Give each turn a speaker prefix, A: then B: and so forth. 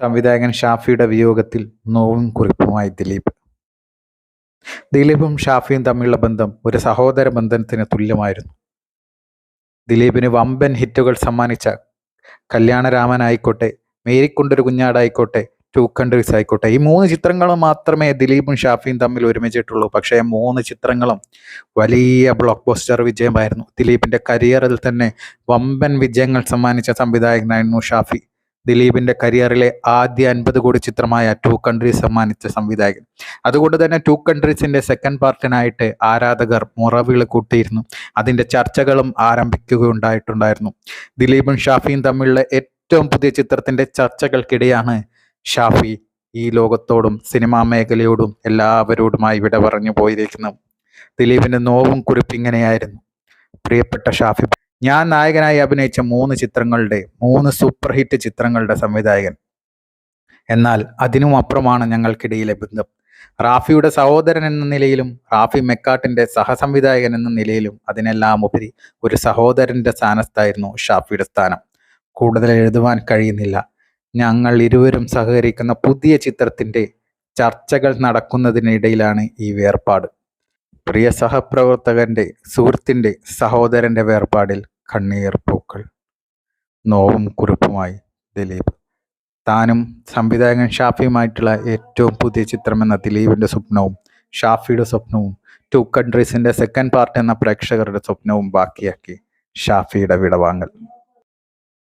A: സംവിധായകൻ ഷാഫിയുടെ വിയോഗത്തിൽ നോവും കുറിപ്പുമായി ദിലീപ്. ദിലീപും ഷാഫിയും തമ്മിലുള്ള ബന്ധം ഒരു സഹോദര ബന്ധനത്തിന് തുല്യമായിരുന്നു. ദിലീപിന് വമ്പൻ ഹിറ്റുകൾ സമ്മാനിച്ച കല്യാണരാമനായിക്കോട്ടെ മേരിക്കൊണ്ടൊരു കുഞ്ഞാടായിക്കോട്ടെ ടു കൺട്രീസ് ആയിക്കോട്ടെ ഈ മൂന്ന് ചിത്രങ്ങളും മാത്രമേ ദിലീപും ഷാഫിയും തമ്മിൽ ഒരുമിച്ചിട്ടുള്ളൂ. പക്ഷേ മൂന്ന് ചിത്രങ്ങളും വലിയ ബ്ലോക്ക് പോസ്റ്റർ വിജയമായിരുന്നു. ദിലീപിന്റെ കരിയറിൽ തന്നെ വമ്പൻ വിജയങ്ങൾ സമ്മാനിച്ച സംവിധായകനായിരുന്നു ഷാഫി. ദിലീപിന്റെ കരിയറിലെ ആദ്യ അൻപത് കോടി ചിത്രമായ ടു കൺട്രീസ് സമ്മാനിച്ച സംവിധായകൻ. അതുകൊണ്ട് തന്നെ ടു കൺട്രീസിന്റെ സെക്കൻഡ് പാർട്ടിനായിട്ട് ആരാധകർ മുറവിളി കൂട്ടിയിരുന്നു. അതിന്റെ ചർച്ചകളും ആരംഭിക്കുകയുണ്ടായിട്ടുണ്ടായിരുന്നു. ദിലീപും ഷാഫിയും തമ്മിലുള്ള ഏറ്റവും പുതിയ ചിത്രത്തിന്റെ ചർച്ചകൾക്കിടെയാണ് ഷാഫി ഈ ലോകത്തോടും സിനിമാ മേഖലയോടും എല്ലാവരോടുമായി വിട പറഞ്ഞു പോയിരിക്കുന്നു ദിലീപിന്റെ നോവും കുറിപ്പ് ഇങ്ങനെയായിരുന്നു. പ്രിയപ്പെട്ട ഷാഫി ഞാൻ നായകനായി അഭിനയിച്ച മൂന്ന് ചിത്രങ്ങളുടെ മൂന്ന് സൂപ്പർ ഹിറ്റ് ചിത്രങ്ങളുടെ സംവിധായകൻ. എന്നാൽ അതിനും അപ്പുറമാണ് ഞങ്ങൾക്കിടയിലെ ബന്ധം. റാഫിയുടെ സഹോദരൻ എന്ന നിലയിലും റാഫി മെക്കാട്ടിന്റെ സഹസംവിധായകൻ എന്ന നിലയിലും അതിനെല്ലാം ഉപരി ഒരു സഹോദരന്റെ സ്ഥാനത്തായിരുന്നു ഷാഫിയുടെ സ്ഥാനം. കൂടുതൽ എഴുതുവാൻ കഴിയുന്നില്ല. ഞങ്ങൾ ഇരുവരും സഹകരിക്കുന്ന പുതിയ ചിത്രത്തിന്റെ ചർച്ചകൾ നടക്കുന്നതിനിടയിലാണ് ഈ വേർപാട്. പ്രിയ സഹപ്രവർത്തകന്റെ സുഹൃത്തിന്റെ സഹോദരന്റെ വേർപാടിൽ കണ്ണീർ പൂക്കൾ നോവും കുറിപ്പുമായി ദിലീപ്. താനും സംവിധായകൻ ഷാഫിയുമായിട്ടുള്ള ഏറ്റവും പുതിയ ചിത്രമെന്ന ദിലീപിന്റെ സ്വപ്നവും ഷാഫിയുടെ സ്വപ്നവും ടു കൺട്രീസിന്റെ സെക്കൻഡ് പാർട്ട് എന്ന പ്രേക്ഷകരുടെ സ്വപ്നവും ബാക്കിയാക്കി ഷാഫിയുടെ വിടവാങ്ങൽ.